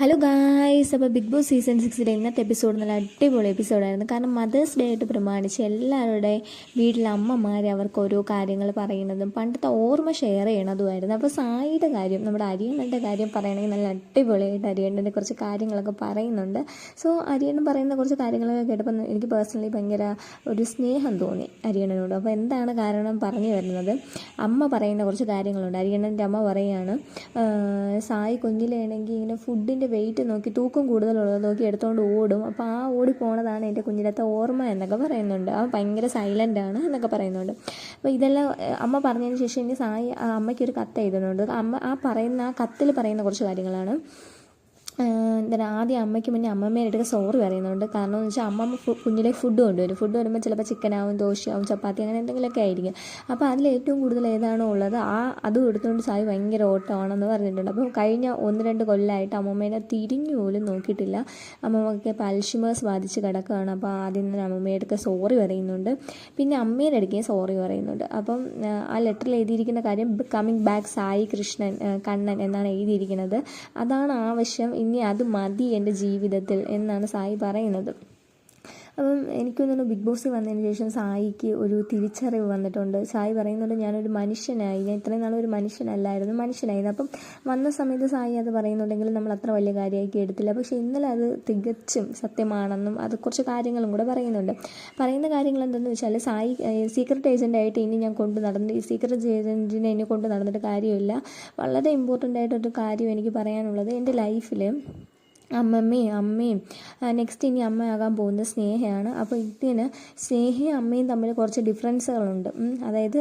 Hello guys അപ്പോൾ big boss season സിക്സിലെ ഇന്നത്തെ എപ്പിസോഡ് നല്ല അടിപൊളി എപ്പിസോഡായിരുന്നു കാരണം മദേഴ്സ് ഡേ ആയിട്ട് പ്രമാണിച്ച് എല്ലാവരുടെ വീട്ടിലെ അമ്മമാർ അവർക്ക് ഓരോ കാര്യങ്ങൾ പറയുന്നതും പണ്ടത്തെ ഓർമ്മ ഷെയർ ചെയ്യണതുമായിരുന്നു അപ്പോൾ സായിയുടെ കാര്യം നമ്മുടെ അരിയണ്ണന്റെ കാര്യം പറയണമെങ്കിൽ നല്ല അടിപൊളിയായിട്ട് അരിയണ്ണന്റെ കുറച്ച് കാര്യങ്ങളൊക്കെ പറയുന്നുണ്ട്. സോ അരിയണ്ണൻ പറയുന്ന കുറച്ച് കാര്യങ്ങളൊക്കെ കേട്ടപ്പോൾ എനിക്ക് പേഴ്സണലി ഭയങ്കര ഒരു സ്നേഹം തോന്നി അരിയണ്ണനോട്. അപ്പോൾ എന്താണ് കാരണം പറഞ്ഞു വരുന്നത് അമ്മ പറയുന്ന കുറച്ച് കാര്യങ്ങളുണ്ട്. അരിയണ്ണന്റെ അമ്മ പറയുകയാണ് സായി കുഞ്ഞിലാണെങ്കിൽ ഇങ്ങനെ ഫുഡിന്റെ വെയിറ്റ് നോക്കി തൂക്കം കൂടുതലുള്ളത് നോക്കി എടുത്തുകൊണ്ട് ഓടും. അപ്പോൾ ആ ഓടി പോണതാണ് എന്റെ കുഞ്ഞിലത്തെ ഓർമ്മ എന്നൊക്കെ പറയുന്നുണ്ട്. അവൻ ഭയങ്കര സൈലന്റ് ആണ് എന്നൊക്കെ പറയുന്നുണ്ട്. അപ്പോൾ ഇതെല്ലാം അമ്മ പറഞ്ഞതിന് ശേഷം ഇനി സായി അമ്മയ്ക്ക് അമ്മയ്ക്കൊരു കത്ത് എഴുതുന്നുണ്ട്. അമ്മ ആ പറയുന്ന ആ കത്തിൽ പറയുന്ന കുറച്ച് കാര്യങ്ങളാണ്. എന്താ ആദ്യം അമ്മയ്ക്ക് മുന്നേ അടുത്ത് സോറി പറയുന്നുണ്ട്. കാരണം എന്ന് വെച്ചാൽ അമ്മമ്മ കുഞ്ഞിലേക്ക് കുഞ്ഞിലെ ഫുഡ് കൊണ്ടുവരും. ഫുഡ് വരുമ്പോൾ ചിലപ്പോൾ ചിക്കനാവും ദോശയാവും ചപ്പാത്തി അങ്ങനെ എന്തെങ്കിലുമൊക്കെ ആയിരിക്കും. അപ്പോൾ അതിൽ ഏറ്റവും കൂടുതൽ ഏതാണോ ഉള്ളത് ആ അതും എടുത്തുകൊണ്ട് സായി ഭയങ്കര ഓട്ടമാണെന്ന് പറഞ്ഞിട്ടുണ്ട്. അപ്പോൾ കഴിഞ്ഞ ഒന്ന് രണ്ട് കൊല്ലമായിട്ട് അമ്മമ്മേനെ തിരിഞ്ഞു പോലും നോക്കിയിട്ടില്ല. അമ്മമ്മക്ക് ഇപ്പോൾ ബാധിച്ച് കിടക്കുകയാണ് അപ്പോൾ ആദ്യം തന്നെ അമ്മമ്മയുടെ അടുത്ത് സോറി പറയുന്നുണ്ട്. പിന്നെ അമ്മയുടെ അടുക്കുകയും സോറി പറയുന്നുണ്ട്. അപ്പം ആ ലെറ്ററിൽ എഴുതിയിരിക്കുന്ന കാര്യം കമ്മിങ് ബാക്ക് സായി കൃഷ്ണൻ കണ്ണൻ എന്നാണ് എഴുതിയിരിക്കുന്നത്. അതാണ് ആവശ്യം. ഇനി അത് മതി എന്റെ ജീവിതത്തിൽ എന്നാണ് സായി പറയുന്നത്. അപ്പം എനിക്ക് തോന്നുന്നു ബിഗ് ബോസിൽ വന്നതിന് ശേഷം സായിക്ക് ഒരു തിരിച്ചറിവ് വന്നിട്ടുണ്ട്. സായി പറയുന്നുണ്ട് ഞാനൊരു മനുഷ്യനായി. ഞാൻ ഇത്രയും നാളും ഒരു മനുഷ്യനല്ലായിരുന്നു മനുഷ്യനായിരുന്നു. അപ്പം വന്ന സമയത്ത് സായി അത് പറയുന്നുണ്ടെങ്കിൽ നമ്മൾ അത്ര വലിയ കാര്യമാക്കി എടുത്തില്ല. പക്ഷേ ഇന്നലെ അത് തികച്ചും സത്യമാണെന്നും അത് കുറച്ച് കാര്യങ്ങളും കൂടെ പറയുന്നുണ്ട്. പറയുന്ന കാര്യങ്ങൾ എന്തെന്ന് വെച്ചാൽ സായി സീക്രട്ട് ഏജന്റായിട്ട് ഇനി ഞാൻ കൊണ്ട് നടന്ന് ഈ സീക്രട്ട് ഏജന്റിനെ ഇനി കൊണ്ട് നടന്നിട്ട് കാര്യമില്ല. വളരെ ഇമ്പോർട്ടന്റ് ആയിട്ടൊരു കാര്യം എനിക്ക് പറയാനുള്ളത് എന്റെ ലൈഫിൽ അമ്മമ്മയും അമ്മയും നെക്സ്റ്റ് ഇനി അമ്മയാകാൻ പോകുന്ന സ്നേഹയാണ്. അപ്പോൾ ഇതിന് സ്നേഹയും അമ്മയും തമ്മിൽ കുറച്ച് ഡിഫറൻസുകളുണ്ട് അതായത്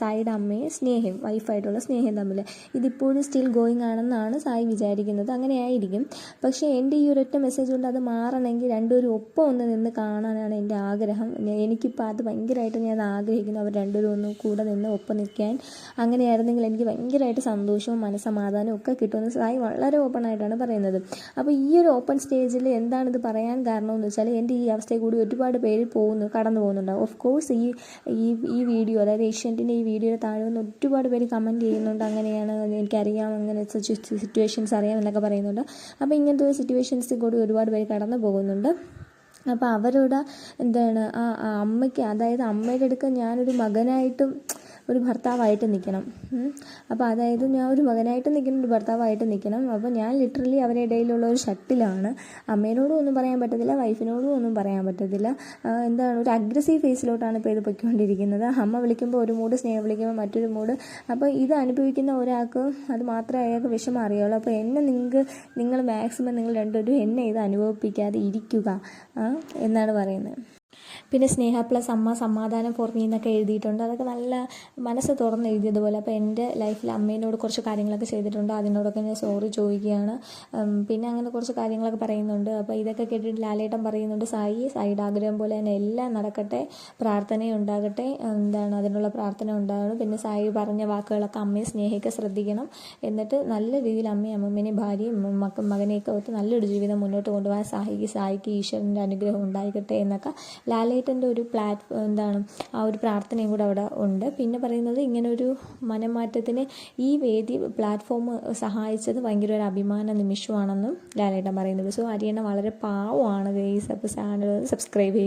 സായിയുടെ അമ്മയും സ്നേഹയും വൈഫായിട്ടുള്ള സ്നേഹയും തമ്മിൽ. ഇതിപ്പോഴും സ്റ്റിൽ ഗോയിങ് ആണെന്നാണ് സായി വിചാരിക്കുന്നത്. അങ്ങനെയായിരിക്കും പക്ഷേ എന്റെ ഈ ഒരൊറ്റ മെസ്സേജ് കൊണ്ട് അത് മാറണമെങ്കിൽ രണ്ടുപേരും ഒപ്പം ഒന്ന് നിന്ന് കാണാനാണ് എന്റെ ആഗ്രഹം. എനിക്കിപ്പോൾ അത് ഭയങ്കരമായിട്ട് ഞാൻ ആഗ്രഹിക്കുന്നു. അവർ രണ്ടുപേരും ഒന്ന് കൂടെ നിന്ന് ഒപ്പം നിൽക്കാൻ. അങ്ങനെയായിരുന്നെങ്കിൽ എനിക്ക് ഭയങ്കരമായിട്ട് സന്തോഷവും മനസ്സമാധാനവും ഒക്കെ കിട്ടുമെന്ന് സായി വളരെ ഓപ്പൺ ആയിട്ടാണ് പറയുന്നത്. അപ്പോൾ ഈ ഒരു ഓപ്പൺ സ്റ്റേജിൽ എന്താണിത് പറയാൻ കാരണം എന്ന് വെച്ചാൽ എന്റെ ഈ അവസ്ഥയിൽ കൂടി ഒരുപാട് പേര് പോകുന്നു കടന്നു പോകുന്നുണ്ടാവും. ഓഫ് കോഴ്സ് ഈ ഈ ഈ വീഡിയോ അതായത് ഏഷ്യന്റിന്റെ ഈ വീഡിയോയുടെ താഴെ വന്ന് ഒരുപാട് പേര് കമന്റ് ചെയ്യുന്നുണ്ട്. അങ്ങനെയാണ് എനിക്കറിയാം അങ്ങനെ സിറ്റുവേഷൻസ് അറിയാം എന്നൊക്കെ പറയുന്നുണ്ട്. അപ്പോൾ ഇങ്ങനത്തെ ഒരു സിറ്റുവേഷൻസിൽ കൂടി ഒരുപാട് പേര് കടന്നു പോകുന്നുണ്ട്. അപ്പോൾ അവരോട് എന്താണ് ആ അമ്മയ്ക്ക് അതായത് അമ്മയുടെ അടുക്ക ഞാനൊരു മകനായിട്ടും ഒരു ഭർത്താവായിട്ട് നിൽക്കണം. അപ്പോൾ അതായത് ഞാൻ ഒരു മകനായിട്ട് നിൽക്കണം ഒരു ഭർത്താവായിട്ട് നിൽക്കണം. അപ്പോൾ ഞാൻ ലിറ്ററലി അവരുടെ ഇടയിലുള്ള ഒരു ഷട്ടിലാണ്. അമ്മേനോടും ഒന്നും പറയാൻ പറ്റത്തില്ല വൈഫിനോടും ഒന്നും പറയാൻ പറ്റത്തില്ല. എന്താണ് ഒരു അഗ്രസീവ് ഫേസിലോട്ടാണ് ഇപ്പോൾ ഇത് പൊയ്ക്കൊണ്ടിരിക്കുന്നത്. അമ്മ വിളിക്കുമ്പോൾ ഒരു മൂഡ് സ്നേഹം വിളിക്കുമ്പോൾ മറ്റൊരു മൂഡ് അപ്പോൾ ഇത് അനുഭവിക്കുന്ന ഒരാൾക്ക് അത് മാത്രമേ അയാൾക്ക് വിഷമം അറിയുള്ളൂ. അപ്പോൾ എന്നെ നിങ്ങൾക്ക് നിങ്ങൾ മാക്സിമം നിങ്ങൾ രണ്ടുപേരും എന്നെ ഇത് അനുഭവിപ്പിക്കാതെ ഇരിക്കുക എന്നാണ് പറയുന്നത്. പിന്നെ സ്നേഹ പ്ലസ് അമ്മ സമാധാനം ഫോർ മീ എന്നൊക്കെ എഴുതിയിട്ടുണ്ട്. അതൊക്കെ നല്ല മനസ്സ് തുറന്ന് എഴുതിയതുപോലെ. അപ്പോൾ എന്റെ ലൈഫിൽ അമ്മേനോട് കുറച്ച് കാര്യങ്ങളൊക്കെ ചെയ്തിട്ടുണ്ട്. അതിനോടൊക്കെ ഞാൻ സോറി ചോദിക്കുകയാണ്. പിന്നെ അങ്ങനെ കുറച്ച് കാര്യങ്ങളൊക്കെ പറയുന്നുണ്ട്. അപ്പോൾ ഇതൊക്കെ കേട്ടിട്ട് ലാലേട്ടൻ പറയുന്നുണ്ട് സായി സായിയുടെ ആഗ്രഹം പോലെ തന്നെ എല്ലാം നടക്കട്ടെ. പ്രാർത്ഥനയുണ്ടാകട്ടെ എന്താണ് അതിനുള്ള പ്രാർത്ഥന ഉണ്ടാകണം. പിന്നെ സായി പറഞ്ഞ വാക്കുകളൊക്കെ അമ്മയെ സ്നേഹിക്കുക ശ്രദ്ധിക്കണം. എന്നിട്ട് നല്ല രീതിയിൽ അമ്മയും അമ്മമ്മേനെയും ഭാര്യയും മക്ക മകനെയൊക്കെ ഒത്ത് നല്ലൊരു ജീവിതം മുന്നോട്ട് കൊണ്ടുപോകാൻ സായിക്ക് സായിക്ക് ഈശ്വരന്റെ അനുഗ്രഹം ഉണ്ടായിക്കട്ടെ എന്നൊക്കെ ലാലേട്ടന്റെ ഒരു പ്ലാറ്റ്ഫോം എന്താണ് ആ ഒരു പ്രാർത്ഥനയും കൂടെ അവിടെ ഉണ്ട്. പിന്നെ പറയുന്നത് ഇങ്ങനൊരു മനംമാറ്റത്തിന് ഈ വേദി പ്ലാറ്റ്ഫോം സഹായിച്ചത് ഭയങ്കര ഒരു അഭിമാന നിമിഷമാണെന്നും ലാലേട്ടൻ പറയുന്നത് സോ അരിയണ്ണ വളരെ പാവമാണ് ഗെയ്സ് അപ്പോൾ ചാനൽ സബ്സ്ക്രൈബ് ചെയ്യും